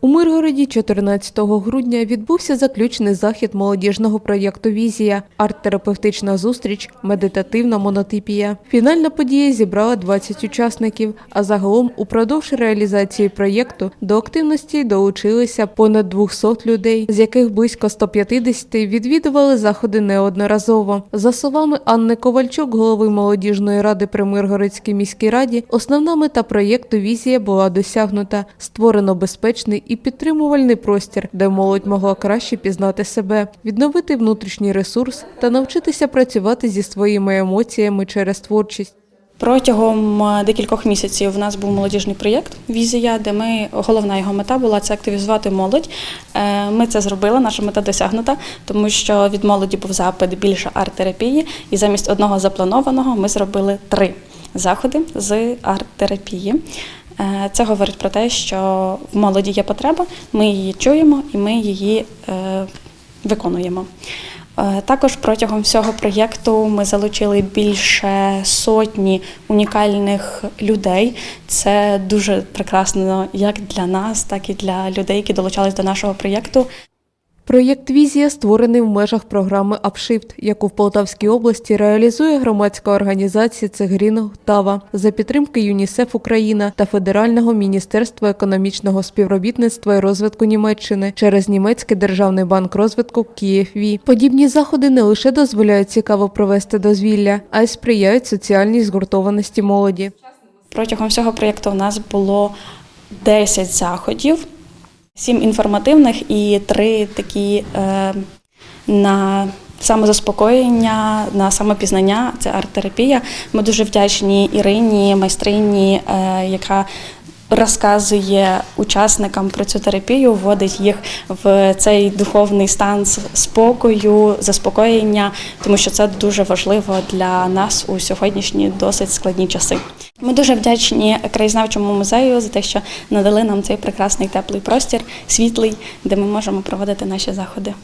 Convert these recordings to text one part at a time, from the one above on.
У Миргороді 14 грудня відбувся заключний захід молодіжного проєкту Візія, арт-терапевтична зустріч, медитативна монотипія. Фінальна подія зібрала 20 учасників, а загалом упродовж реалізації проєкту до активності долучилися понад 200 людей, з яких близько 150 відвідували заходи неодноразово. За словами Анни Ковальчук, голови молодіжної ради при Миргородській міській раді, основна мета проєкту Візія була досягнута. Створено безпечний і підтримувальний простір, де молодь могла краще пізнати себе, відновити внутрішній ресурс та навчитися працювати зі своїми емоціями через творчість. Протягом е, декількох місяців у нас був молодіжний проєкт Візія, де ми головна його мета була це активізувати молодь. Е, Ми це зробили, наша мета досягнута, тому що від молоді був запит більше арт-терапії, і замість одного запланованого ми зробили три заходи з арт-терапії. Е, Це говорить про те, що в молоді є потреба, ми її чуємо і ми її е, виконуємо. Е, Також протягом всього проєкту ми залучили більше сотні унікальних людей. Це дуже прекрасно як для нас, так і для людей, які долучались до нашого проєкту. Проєкт Візія створений в межах програми «Апшифт», яку в Полтавській області реалізує громадська організація «Цегрін Тава» за підтримки ЮНІСЕФ Україна та Федерального міністерства економічного співробітництва і розвитку Німеччини через німецький державний банк розвитку «Київві». Подібні заходи не лише дозволяють цікаво провести дозвілля, а й сприяють соціальній згуртованості молоді. Протягом всього проєкту у нас було 10 заходів, 7 інформативних і 3 такі е, на самозаспокоєння, на самопізнання. Це арт-терапія. Ми дуже вдячні Ірині, майстрині, е, яка розказує учасникам про цю терапію, вводить їх в цей духовний стан спокою, заспокоєння, тому що це дуже важливо для нас у сьогоднішні досить складні часи. Ми дуже вдячні краєзнавчому музею за те, що надали нам цей прекрасний теплий простір, світлий, де ми можемо проводити наші заходи.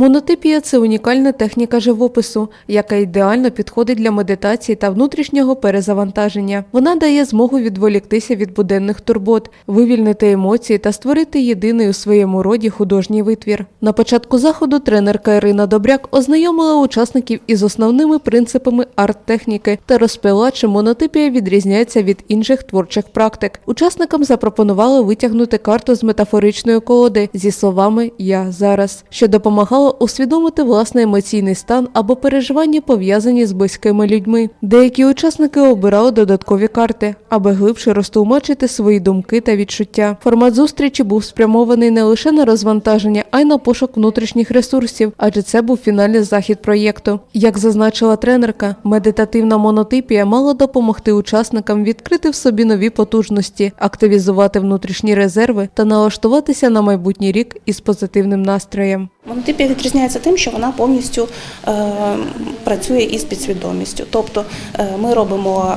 Монотипія це унікальна техніка живопису, яка ідеально підходить для медитації та внутрішнього перезавантаження. Вона дає змогу відволіктися від буденних турбот, вивільнити емоції та створити єдиний у своєму роді художній витвір. На початку заходу тренерка Ірина Добряк ознайомила учасників із основними принципами арт-техніки та розповіла, чи монотипія відрізняється від інших творчих практик. Учасникам запропонували витягнути карту з метафоричної колоди зі словами Я зараз, що допомагало усвідомити власний емоційний стан або переживання пов'язані з близькими людьми. Деякі учасники обирали додаткові карти, аби глибше розтлумачити свої думки та відчуття. Формат зустрічі був спрямований не лише на розвантаження, а й на пошук внутрішніх ресурсів, адже це був фінальний захід проєкту. Як зазначила тренерка, медитативна монотипія мала допомогти учасникам відкрити в собі нові потужності, активізувати внутрішні резерви та налаштуватися на майбутній рік із позитивним настроєм. Монотипія відрізняється тим, що вона повністю е, працює із підсвідомістю. Тобто е, ми робимо.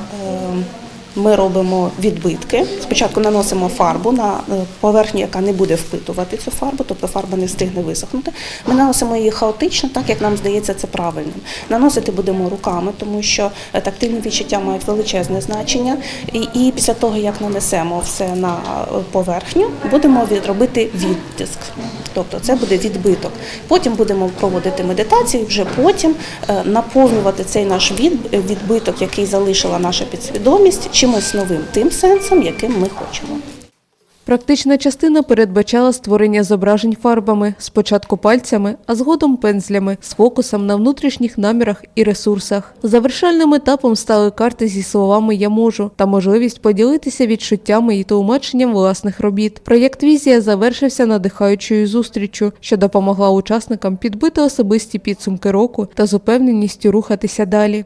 Ми робимо відбитки. Спочатку наносимо фарбу на е, поверхню, яка не буде впитувати цю фарбу, тобто фарба не встигне висохнути. Ми наносимо її хаотично, так як нам здається це правильним. Наносити будемо руками, тому що е, тактильні відчуття мають величезне значення. І, і після того, як нанесемо все на е, поверхню, будемо від- робити відтиск. Тобто це буде відбиток. Потім будемо проводити медитацію, вже потім наповнювати цей наш відбиток, який залишила наша підсвідомість, чимось новим, тим сенсом, яким ми хочемо. Практична частина передбачала створення зображень фарбами, спочатку пальцями, а згодом пензлями з фокусом на внутрішніх намірах і ресурсах. Завершальним етапом стали карти зі словами Я можу та можливість поділитися відчуттями і тлумаченням власних робіт. Проєкт Візія завершився надихаючою зустріччю, що допомогла учасникам підбити особисті підсумки року та з упевненістю рухатися далі.